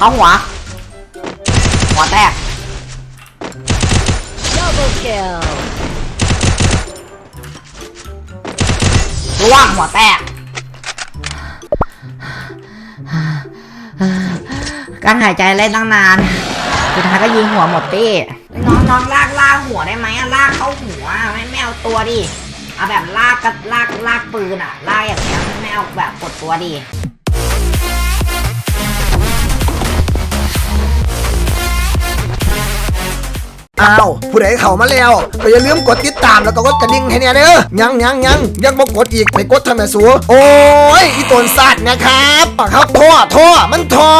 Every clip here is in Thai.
เอาหัว หัวแตก Double kill. ร่วงหัวแตก การหายใจเล่นตั้งนาน สุดท้ายก็ยิงหัวหมดตี้น้องน้องลากลากหัวได้ไหมอะลากเข้าหัวไม่ไม่เอาตัวดิ เอาแบบลากกับลากลากปืนอะลากอย่างเงี้ยไม่เอาแบบกดตัวดิ อ้าวผู้ใดเข้ามาแล้วก็อย่าลืมกดติดตามแล้วก็กดกระดิ่งให้เนี่ยเด้อยังยังยังยังบ่กดอีกไปกดทำไมสูโอ้ยอีตนสัตว์นะครับปากครับท่อท่อมันท่อ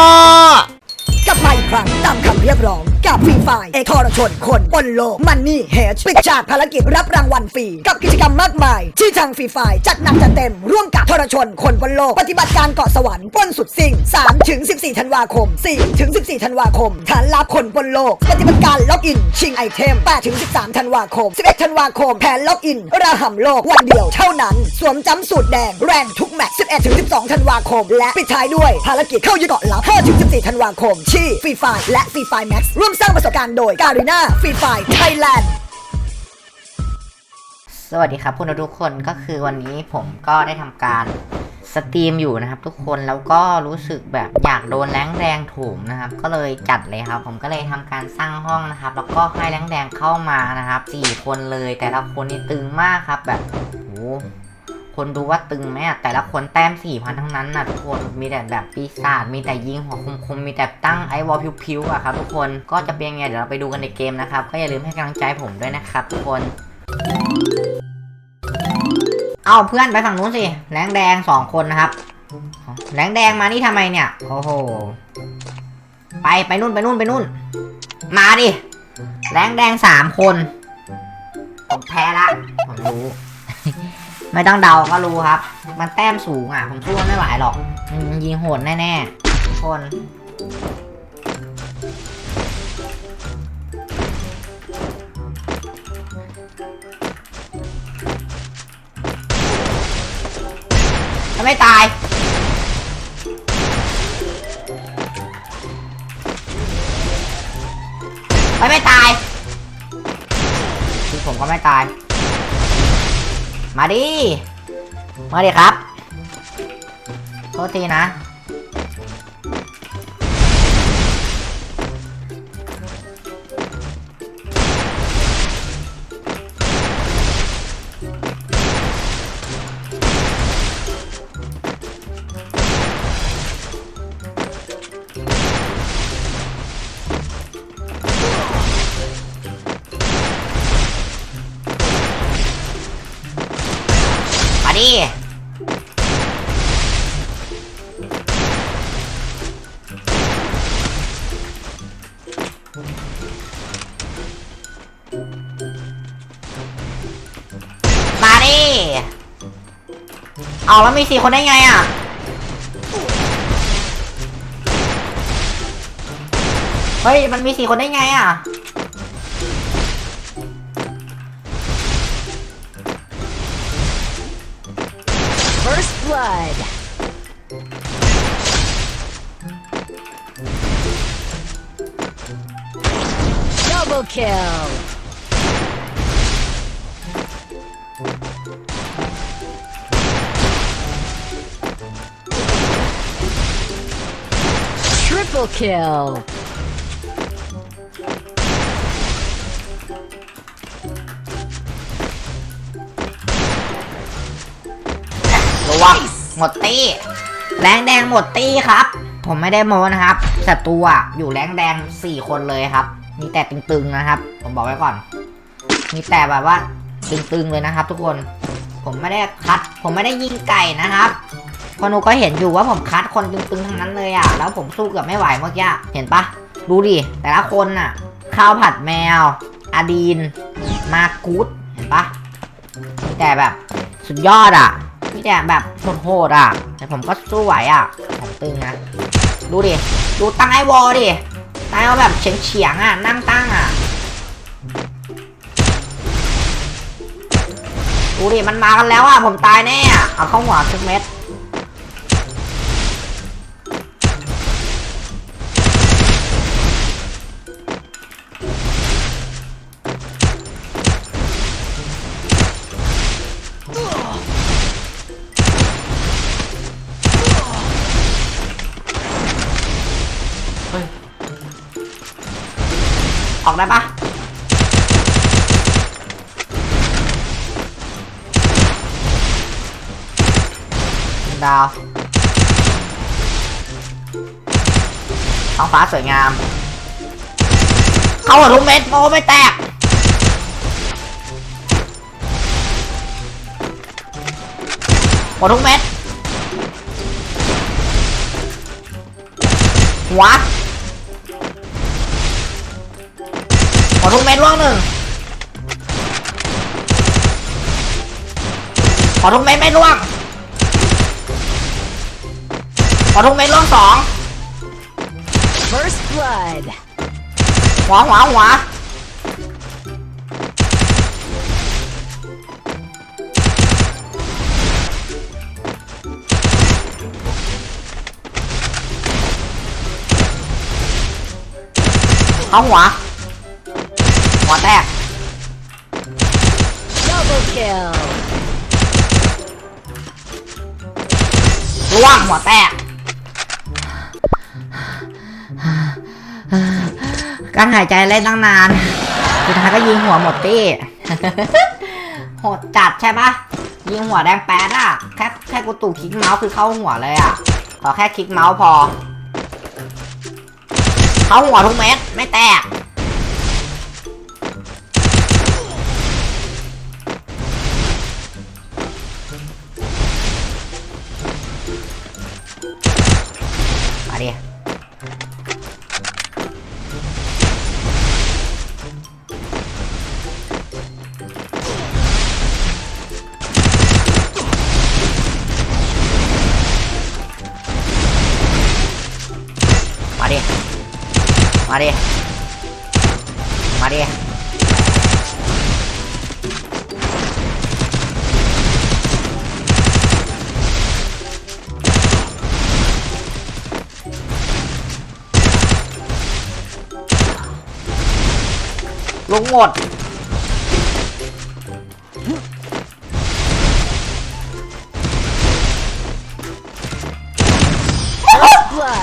กลับมาอีกครั้งตามคำเรียกร้อง กับฟรีไฟเอทอรชนคนบนโลกมันนี่เฮดปิดฉากภารกิจรับรางวัลฟรี กับกิจกรรมมากมาย ที่ทางฟรีไฟจัดหนักจัดเต็ม ร่วมกับทรชนคนบนโลก ปฏิบัติการเกาะสวรรค์ป้นสุดสิ่ง3ถึง14 ธันวาคม4ถึง14 ธันวาคมฐานลับคนบนโลก ปฏิบัติการล็อกอิน ชิงไอเทม8ถึง13 ธันวาคม 11 ธันวาคมแผนล็อกอินระห่ำโลกวันเดียวเท่านั้น สวมจำสูตรแดงแรงทุกแมตช์11ถึง12 ธันวาคม และปิดท้ายด้วยภารกิจเข้ายึดเกาะลับ5ถึง14 ธันวาคมที่ฟรีไฟและฟรีไฟแม็กซ์ร่วมสร้างประสบการณ์โดยการีนาฟรีไฟไทยแลนด์สวัสดีครับคุณทุกคนก็คือวันนี้ผมก็ได้ทำการสตรีมอยู่นะครับทุกคนแล้วก็รู้สึกแบบอยากโดนแรงแดงถูมนะครับ ก็เลยจัดเลยครับ ผมก็เลยทำการสร้างห้องนะครับ แล้วก็ให้แรงแดงเข้ามานะครับสี่คนเลยแต่ละคนนี่ตึงมากครับแบบโอ้ คนดูว่าตึงไหมอะแต่ละคนแต้มสี่พันทั้งนั้นนะทุกคนมีแต่แบบปีศาจมีแต่ยิงหัวคมๆมีแต่ตั้งไอวอลพิวๆอะครับทุกคนก็จะเป็นยังไงเดี๋ยวเราไปดูกันในเกมนะครับก็อย่าลืมให้กำลังใจผมด้วยนะครับทุกคนเอาเพื่อนไปฝั่งนู้นสิแรงแดงสองคนนะครับแรงแดงมานี่ทำไมเนี่ยโอ้โหไปไปนู่นไปนู่นไปนู่น มาดิแรงแดงสามคนผมแพ้ละผมรู้ ไม่ต้องเดาก็รู้ครับ มันแต้มสูงอะ ผมสู้มันไม่ไหวหรอกมันยิงโหดแน่ๆทุกคนจะไม่ตาย ไม่ไม่ตาย คือผมก็ไม่ตาย มาดิ มาดิครับ โทษทีนะ เอาแล้วมีสี่คนได้ไงอะ เฮ้ย มันมีสี่คนได้ไงอะ First blood. Double kill. Triple kill. ระวังหมดตี้ แรงแดงหมดตี้ครับ ผมไม่ได้โมนะครับศัตรูอะอยู่แรงแดงสี่คนเลยครับ มีแต่ตึงๆนะครับ ผมบอกไว้ก่อน มีแต่แบบว่าตึงๆเลยนะครับ ทุกคน ผมไม่ได้คัด ผมไม่ได้ยิงไก่นะครับ คนูก็เห็นอยู่ว่าผมคัดคนตึงๆทั้งนั้นเลยอะ แล้วผมสู้เกือบไม่ไหวเมื่อกี้ เห็นปะ ดูดิ แต่ละคนน่ะ ข้าวผัดแมวอาดีน มากูดเห็นปะ แต่แบบสุดยอดอะมีแต่แบบโหดอะ แต่ผมก็สู้ไหวอะ ผมตึงนะ ดูดิ ดูตั้งไอวอลดิตั้งไอวอลแบบเฉียงๆอะ นั่งตั้งอะดูดิมันมากันแล้วอะผมตายแน่อะเอาเข้าหัวทุกเม็ด ได้ปะดาวท้องฟ้าสวยงาม เข้าหัวทุกเม็ดโอ้ไม่แตกหมดทุกเม็ดหัวห มดทุกเม็ดล่วงหนึ่งหมดทุกเม็ดไม่ล่วงหมดทุกเม็ดล่วงสอง First blood. หัวหัวหัวเอาหัว หัวแตก Double kill. ร่วงหัวแตก การหายใจเล่นตั้งนาน สุดท้ายก็ยิงหัวหมดตี้โหดจัดใช่ปะยิงหัวแดงแป๊ดอะแค่แค่กูตู่คลิกเมาส์คือเข้าหัวเลยอะขอแค่คลิกเมาส์พอ เข้าหัวทุกเม็ดไม่แตก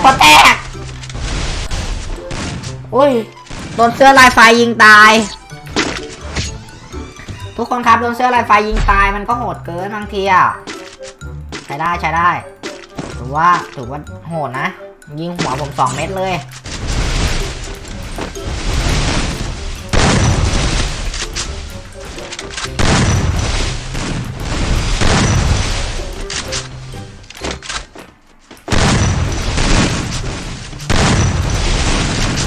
พอแตกอุ้ยโดนเสื้อลายไฟยิงตาย ทุกคนครับโดนเสื้อลายไฟยิงตายมันก็โหดเกินบางทีอะใช้ได้ใช้ได้ถือว่าถือว่าโหดนะ ยิงหัวผมสองเม็ดเลย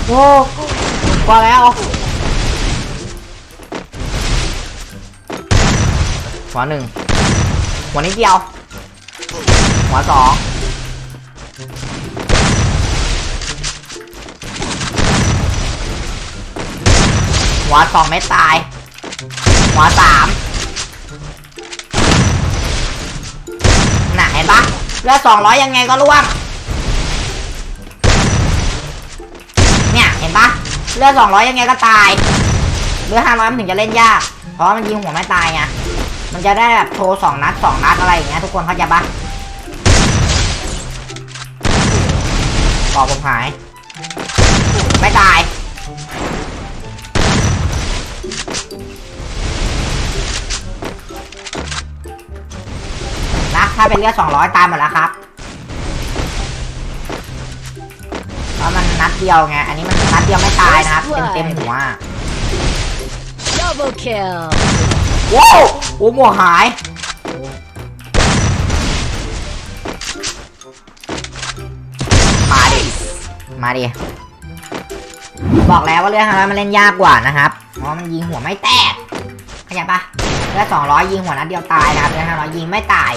โอ้พอแล้วหัวหนึ่งหัวนิดเดียวหัวสองหัวสองไม่ตายหัวสามน่ะเห็นปะเลือดสองร้อยยังไงก็ร่วง ห็นปะเลือดสองร้อยยังไงก็ตายเลือดห้าร้อยมันถึงจะเล่นยาก เพราะมันยิงหัวไม่ตายไงมันจะได้แบบโชว์สองนัดสองนัดอะไรอย่างเงี้ยทุกคนเข้าใจปะปอผมหาย ไม่ตายนะถ้าเป็นเลือดสองร้อยตายหมดแล้วครับ นนัดเดียวไง อันนี้มันนัดเดียวไม่ตายนะครับ เต็มเต็มๆหัว Double kill. ว้าวโอ้หมวกหาย มาดิ มาดิ บอกแล้วว่าเรื่องอะไรมันเล่นยากกว่านะครับเพราะมันยิงหัวไม่แตกเข้าใจปะเลือดสองร้อยยิงหัวนัดเดียวตายนะครับเลือดห้าร้อยยิงไม่ตาย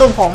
ตุ่มผม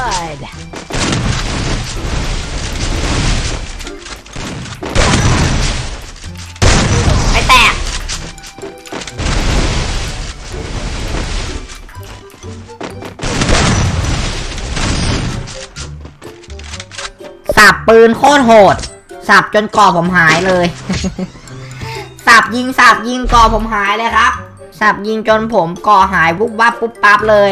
blood. ไม่แตกสับปืนโคตรโหด สับจนก่อผมหายเลย สับยิงสับยิงก่อผมหายเลยครับ สับยิงจนผมก่อหายปุ๊บวับปุ๊บปั๊บเลย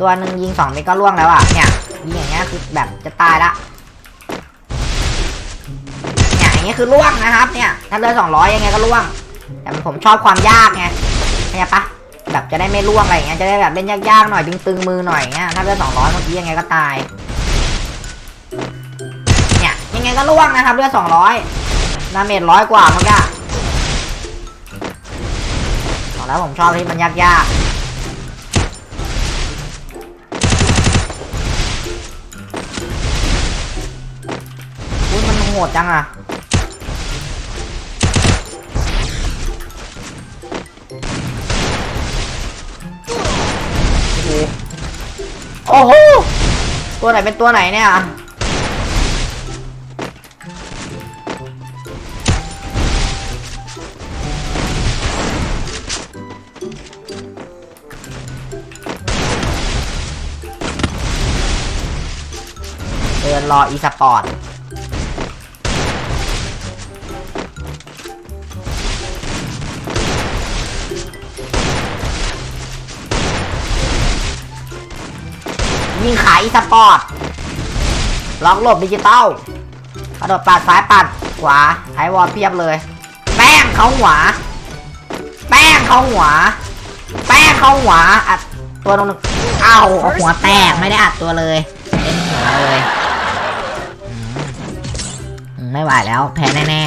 ตัวหนึ่งยิงสองเมตรก็ล่วงแล้วอะเนี่ยยิงอย่างเงี้ยคือแบบจะตายละเนี่ยอย่างเงี้ยคือล่วงนะครับเนี่ยถ้าเลือดสองร้อยยังไงก็ล่วง แต่ผมชอบความยากไงเข้าใจปะแบบจะได้ไม่ล่วงอะไรเงี้ยจะได้แบบเล่นยากๆหน่อยตึงๆมือหน่อยเงี้ยถ้าเลือดสองร้อยเมื่อกี้ยังไงก็ตายเนี่ยยังไงก็ล่วงนะครับเลือดสองร้อยดาเมจร้อยกว่าเมื่อกี้บอกแล้วผมชอบที่มันยากๆ หดจังอะโอ้โห ตัวไหนเป็นตัวไหนเนี่ยเดินรออีสปอร์ต ยิงขายอีสปอร์ตล็อกหลบดิจิตอลกระโดดปัดซ้ายปัดขวาไอวอลเพียบเลย แป้งเขาหัว แป้งเขาหัว แป้งเขาหัวอัดตัวลงเอ้าเอาหัวแตกไม่ได้อัดตัวเลยเต็มหัวเลยไม่ไหวแล้ว แพ้แน่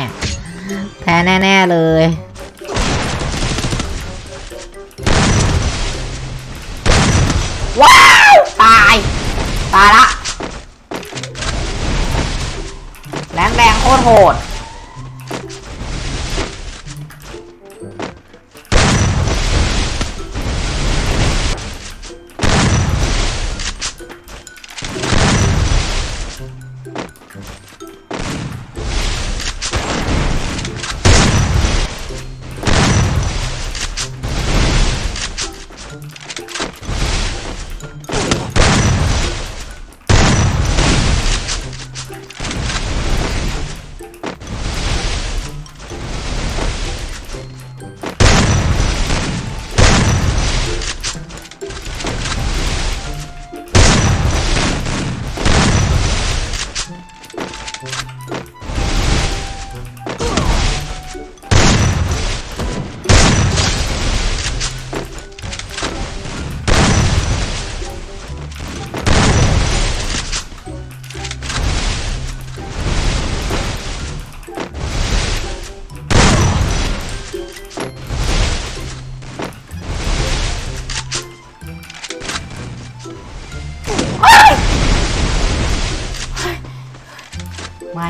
ๆแพ้แน่ๆเลย ตายละแรงแรงโคตรโหด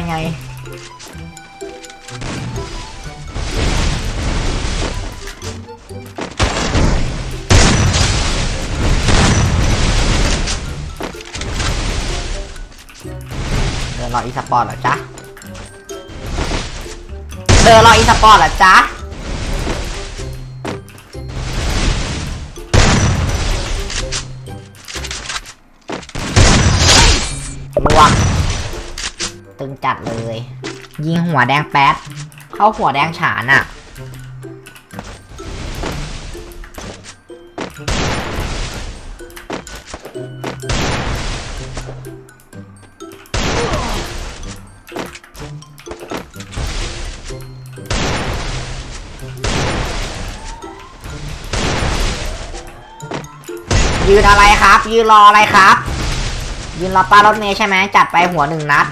ไง เดินรออีสปอร์ตเหรอจ๊ะ เดินรออีสปอร์ตเหรอจ๊ะ จัดเลย ยิงหัวแดงแป๊ด เข้าหัวแดงฉานอะ่ะ ยืนอะไรครับ ยืนรออะไรครับ ยืนรอป้ารถเมย์ใช่ไหมจัดไปหัวหนึ่งนัด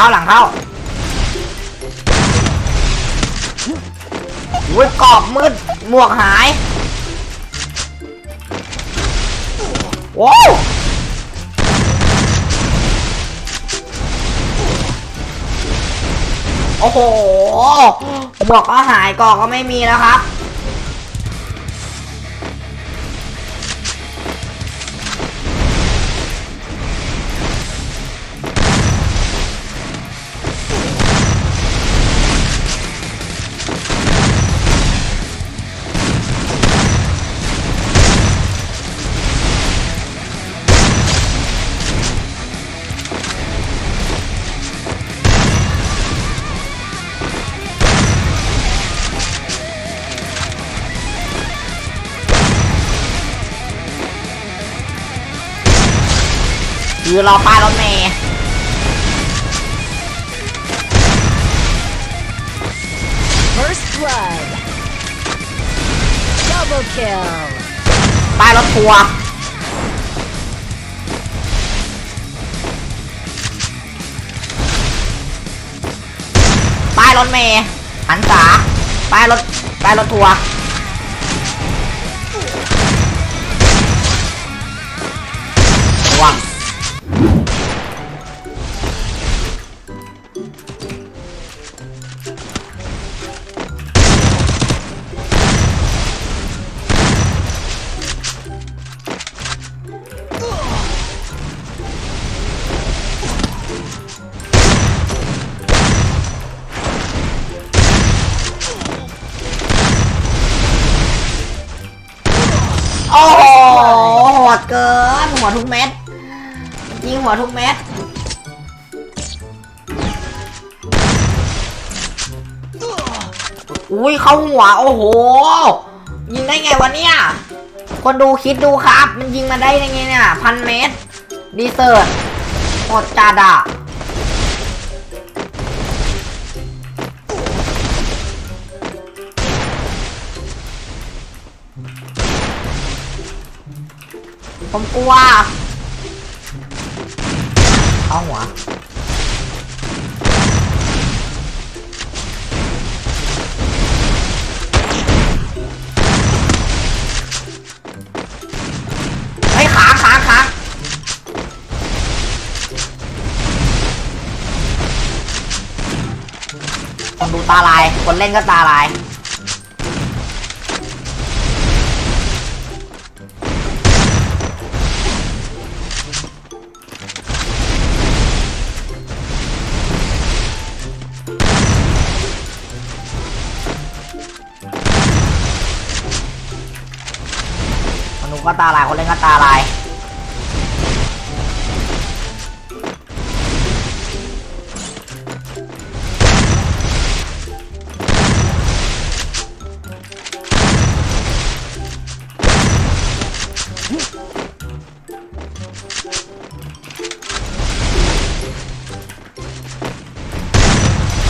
เข้าหลังเข้าอุ้ยกรอบมืดหมวกหายโว้วโอ้โหหมวกก็หายกรอบก็ไม่มีแล้วครับ ยืนรอป้ายรถเมย์ First blood. Double kill. ป้ายรถทัวร์ป้ายรถเมย์หันษาป้ายรถป้ายรถทัวร์ ดเกินหัวทุกเม็ดยิงหัวทุกเม็ดอุ้ยเข้าหัวโอ้โห ยิงได้ไงวะเนี่ยคนดูคิดดูครับ มันยิงมาได้ยังไงเนี่ยพันเมตรดีเซอร์หมดจัดอะ ผมกลัวเข้าหัวเฮ้ยค้างค้างค้างคนดูตาลาย คนเล่นก็ตาลาย ตาลายคนเล่นก็ตาลาย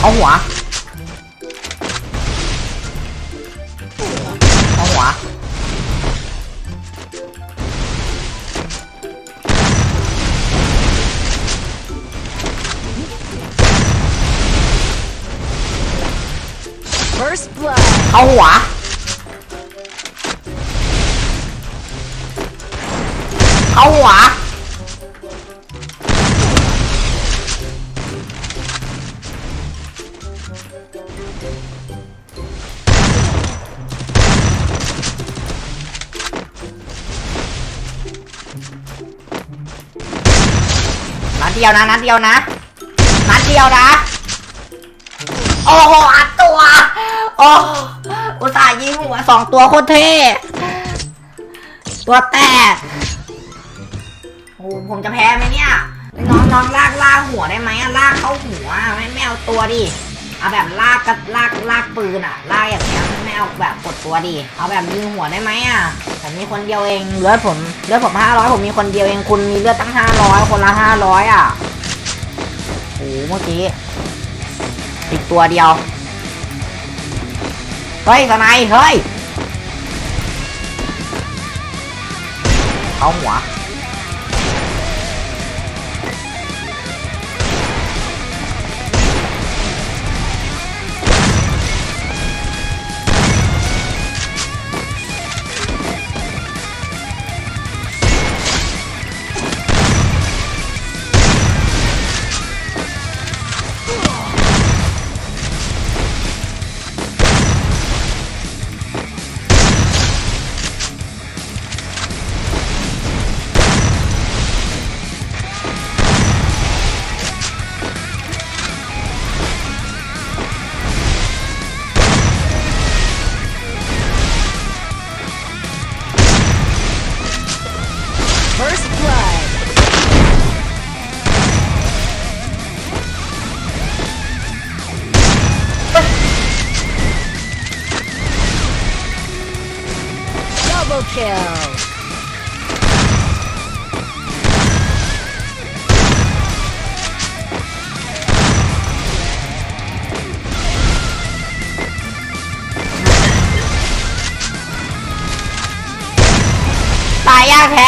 เอาหัว เอาหัวเอาหัวนัดเดียวนะนัดเดียวนะนัดเดียวนะ โอ้โหอัดตัว โอ้ ยิงหัวสองตัวโคตรเท่ตัวแตกโอ้ผมจะแพ้ไหมเนี่ย น้องน้องลากลากหัวได้ไหมอะลากเข้าหัวไม่ไม่เอาตัวดิเอาแบบลากกับลากลากปืนอะลากอย่างเงี้ยไม่เอาแบบกดตัวดิเอาแบบยิงหัวได้ไหมอะผมมีคนเดียวเองเลือดผมเลือดผมห้าร้อยผมมีคนเดียวเองคุณมีเลือดตั้งห้าร้อยคนละห้าร้อยอะโอ้เมื่อกี้อีกตัวเดียว เฮ้ยสไนยเฮ้ย เอาหัว แท้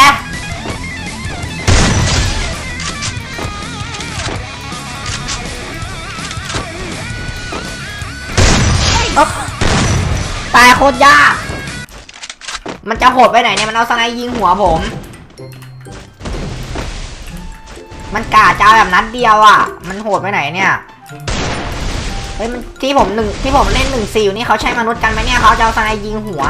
ตายโคตรยาก มันจะโหดไปไหนเนี่ย มันเอาสไนด์ยิงหัวผม มันกาจะเอาแบบนัดเดียวอะ มันโหดไปไหนเนี่ย เฮ้ยมันที่ผมหนึ่งที่ผมเล่นหนึ่งสี่อยู่นี่เขาใช้มนุษย์กันไหมเนี่ยเขาจะเอาสไนด์ยิงหัว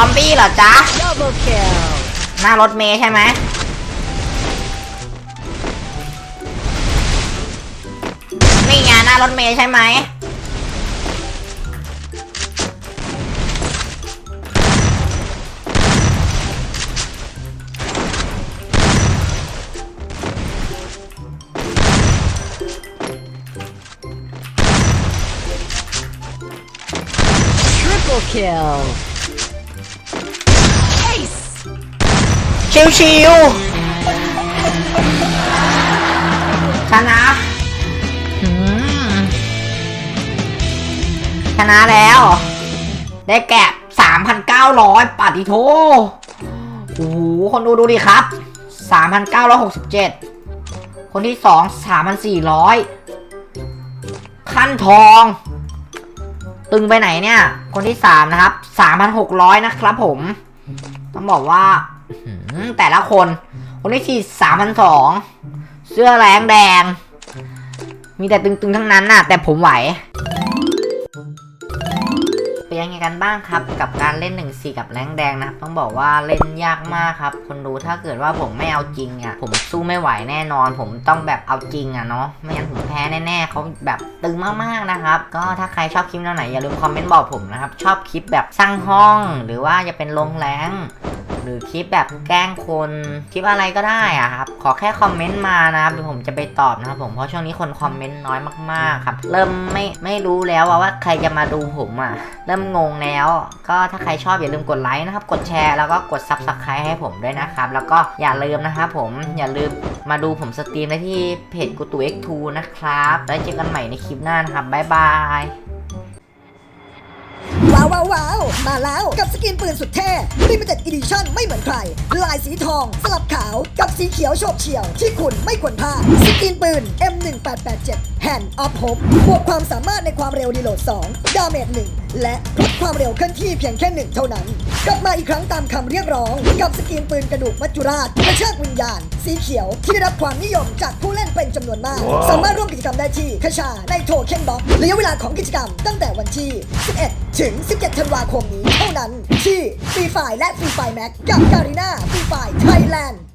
อมบี้เหรอจ๊ะ Double kill. หน้ารถเมย์ใช่ไหมนี่ไงหน้ารถเมย์ใช่ไหม ชิวชิวชนะหืมชนะแล้ว ได้แกะ3,900ปาติโทโอ้โห คนดูดูดิครับ3,967คนที่2 3,400ขั้นทอง ตึงไปไหนเนี่ย คนที่3นะครับ3,600นะครับผม ต้องบอกว่าอื้อหือ แต่ละคน คนที่ฉีดสามพันสอง เสื้อแรงแดง มีแต่ตึงๆทั้งนั้นน่ะ แต่ผมไหว เป็นยังไงกันบ้างครับ กับการเล่น1นสี่กับแรงแดงนะครับต้องบอกว่าเล่นยากมากครับ คนดูถ้าเกิดว่าผมไม่เอาจริงอะ ผมสู้ไม่ไหวแน่นอน ผมต้องแบบเอาจริงอะเนาะ ไม่งั้นผมแพ้แน่ๆเขาแบบตึงมากๆนะครับ ก็ถ้าใครชอบคลิปแนวไหนอย่าลืมคอมเมนต์บอกผมนะครับ ชอบคลิปแบบสร้างห้อง หรือว่าจะเป็นลงแรง หรือคลิปแบบแกล้งคนคลิปอะไรก็ได้อะครับขอแค่คอมเมนต์มานะครับเดี๋ยวผมจะไปตอบนะครับผมเพราะช่วงนี้คนคอมเมนต์น้อยมากๆครับเริ่มไม่ไม่รู้แล้วว่าใครจะมาดูผมอะเริ่มงงแล้ว ก็ถ้าใครชอบอย่าลืมกดไลค์นะครับกดแชร์แล้วก็กด Subscribe ให้ผมด้วยนะครับแล้วก็อย่าลืมนะครับผมอย่าลืมมาดูผมสตรีมได้ที่เพจกูตู X2 นะครับแล้วเจอกันใหม่ในคลิปหน้านะครับบ๊ายบาย ว้าวว้าวาวมาแล้วกับสกินปืนสุดเท่ Limited Edition ไม่เหมือนใคร ลายสีทอง สลับขาวกับสีเขียวโฉบเฉี่ยว ที่คุณไม่ควรพลาดสกินปืน M1887 Hand of Hope บวกความสามารถในความเร็วดีโหลด 2 ดาเมจ1และลดความเร็วเคลื่อนที่เพียงแค่หนึ่งเท่านั้น กลับมาอีกครั้งตามคำเรียกร้อง กับสกินปืนกระดูกมัจจุราชกระชากวิญญาณ สีเขียวที่ได้รับความนิยมจากผู้เล่นเป็นจำนวนมาก สามารถร่วมกิจกรรมได้ที่คชาในโทเค็นบ็อกระยะเวลาของกิจกรรมตั้งแต่วันที่ 11 ถึง 17 ธันวาคมนี้เท่านั้น ที่ฟรีไฟและฟรีไฟแม็กกับการีนาฟรีไฟไทยแลนด์